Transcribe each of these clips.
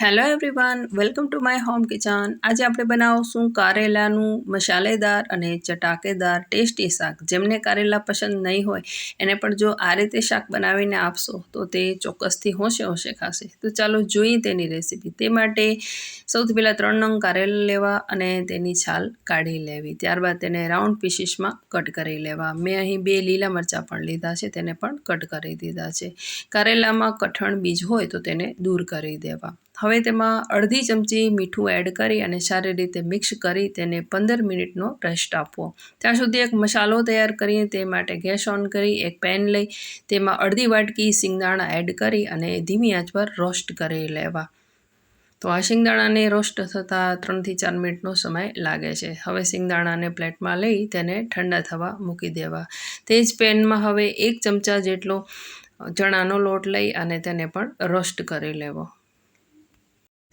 Hello everyone welcome to my home kitchen આજે આપણે બનાવશું કારેલાનું મસાલેદાર અને ચટાકેદાર ટેસ્ટી શાક. જેમને કારેલા પસંદ નહીં હોય, એને પણ જો આ રીતે શાક બનાવીને આપશો, તો તે ચોક્કસથી હોશે હોશે ખાશે. તો ચાલો જોઈએ તેની રેસીપી. તે માટે સૌથી પહેલાં ત્રણ નંગ કારેલા લેવા અને તેની છાલ કાઢી લેવી. ત્યારબાદ તેને રાઉન્ડ પીસીસમાં કટ કરી લેવા. મેં અહીં બે લીલા મરચાં પણ લીધા છે, તેને પણ કટ કરી દીધા છે. કારેલામાં કઠણ બીજ હોય તો તેને દૂર કરી દેવા. હવે તેમાં અડધી ચમચી મીઠું એડ કરી અને સારી રીતે મિક્સ કરી તેને પંદર મિનિટનો રેસ્ટ આપવો. ત્યાં સુધી એક મસાલો તૈયાર કરીએ તે માટે ગેસ ઓન કરી, એક પેન લઈ, તેમાં અડધી વાટકી સિંગદાણા એડ કરી અને ધીમી આંચ પર રોસ્ટ કરી લેવા. તો આ શિંગદાણાને રોસ્ટ થતાં ત્રણથી ચાર મિનિટનો સમય લાગે છે. હવે શિંગદાણાને પ્લેટમાં લઈ તેને ઠંડા થવા મૂકી દેવા. તે જ પેનમાં હવે એક ચમચા જેટલો ચણાનો લોટ લઈ અને તેને પણ રોસ્ટ કરી લેવો.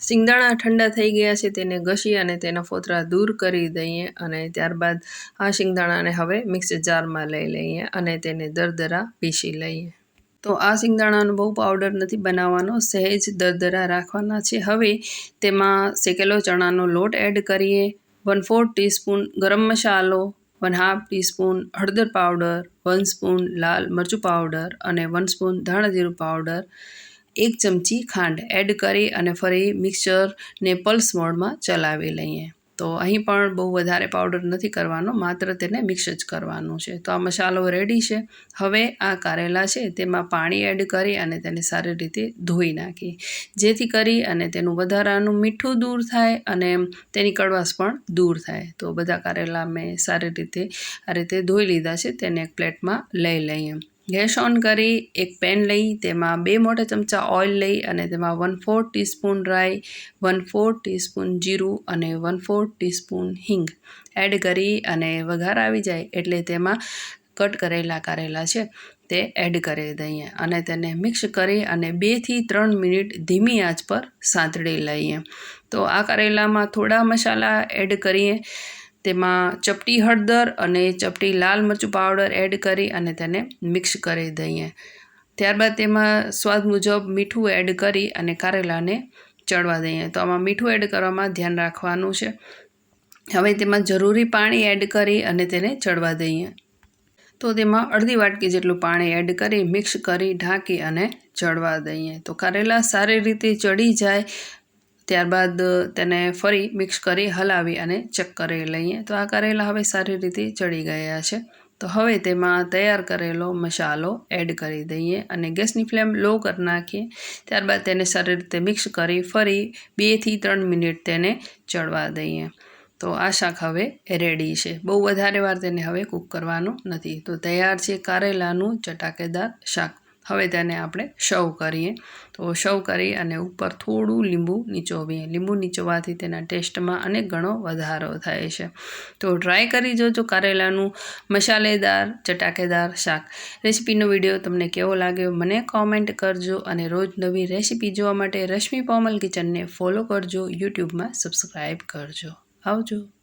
સિંગદાણા ઠંડા થઈ ગયા છે તેને ઘસી અને તેના ફોતરા દૂર કરી દઈએ અને ત્યારબાદ આ સિંગદાણાને હવે મિક્સર જારમાં લઈ લઈએ અને તેને દરદરા પીસી લઈએ. તો આ સિંગદાણાનો બહુ પાવડર નથી બનાવવાનો, સહેજ દરદરા રાખવાના છે. હવે તેમાં શેકેલો ચણાનો લોટ એડ કરીએ. વન ફોર ટીસ્પૂન ગરમ મસાલો વન હાફ ટીસ્પૂન હળદર પાવડર વન સ્પૂન લાલ મરચું પાવડર અને વન સ્પૂન ધાણા જીરું પાવડર એક ચમચી ખાંડ એડ કરી અને ફરી મિક્સરને પલ્સ મોડમાં ચલાવી લઈએ. તો અહીં પણ બહુ વધારે પાવડર નથી કરવાનો, માત્ર તેને મિક્સ જ કરવાનું છે. તો આ મસાલો રેડી છે. હવે આ કારેલા છે તેમાં પાણી એડ કરી અને તેને સારી રીતે ધોઈ નાખી. જેથી કરી અને તેનું વધારાનું મીઠું દૂર થાય અને તેની કડવાશ પણ દૂર થાય. તો બધા કારેલા મેં સારી રીતે આ રીતે ધોઈ લીધા છે, તેને એક પ્લેટમાં લઈ લઈએ. ગેસ ઓન કરી, એક પેન લઈ, તેમાં બે મોટા ચમચા ઓઇલ લઈ અને તેમાં વન ફોર ટીસ્પૂન રાઈ વન ફોર ટીસ્પૂન જીરું અને વન ફોર ટીસ્પૂન હિંગ એડ કરી અને વઘાર આવી જાય એટલે તેમાં કટ કરેલા કારેલા છે તે એડ કરી દઈએ અને તેને મિક્સ કરી અને બેથી ત્રણ મિનિટ ધીમી આંચ પર સાંતળી લઈએ. તો આ કારેલામાં થોડા મસાલા એડ કરીએ તેમાં ચપટી હળદર અને ચપટી લાલ મરચું પાવડર એડ કરી અને તેને મિક્સ કરી દઈએ. ત્યારબાદ તેમાં સ્વાદ મુજબ મીઠું એડ કરી અને કારેલાને ચડવા દઈએ. તો આમાં મીઠું એડ કરવામાં ધ્યાન રાખવાનું છે. હવે તેમાં જરૂરી પાણી એડ કરી અને તેને ચડવા દઈએ. તો તેમાં અડધી વાટકી જેટલું પાણી એડ કરી મિક્સ કરી ઢાંકી અને ચડવા દઈએ. તો કારેલા સારી રીતે ચડી જાય ત્યારબાદ તેને ફરી મિક્સ કરી હલાવી અને ચેક કરી લઈએ. તો આ કરેલા હવે સારી રીતે ચડી ગયા છે. તો હવે તેમાં તૈયાર કરેલો મસાલો એડ કરી દઈએ અને ગેસની ફ્લેમ લો કરી નાખીએ. ત્યારબાદ તેને સારી રીતે મિક્સ કરી ફરી બેથી ત્રણ મિનિટ તેને ચડવા દઈએ. તો આ શાક હવે રેડી છે. બહુ વધારે વાર તેને હવે કૂક કરવાનું નથી. તો તૈયાર છે કારેલાનું ચટાકેદાર શાક. હવે તેને આપણે શવ કરીએ. તો શવ કરી અને ઉપર થોડું લીંબુ નીચોવીએ. લીંબુ નીચોવાથી તેના ટેસ્ટમાં અનેક ગણો વધારો થાય છે. તો ટ્રાય કરી જોજો કારેલાનું મસાલેદાર, ચટાકેદાર શાક. રેસીપીનો વીડિયો તમને કેવો લાગ્યો મને કોમેન્ટ કરજો અને રોજ નવી રેસીપી જોવા માટે રશ્મિ પોમલ કિચનને ફોલો કરજો યુટ્યુબમાં સબસ્ક્રાઈબ કરજો. આવજો.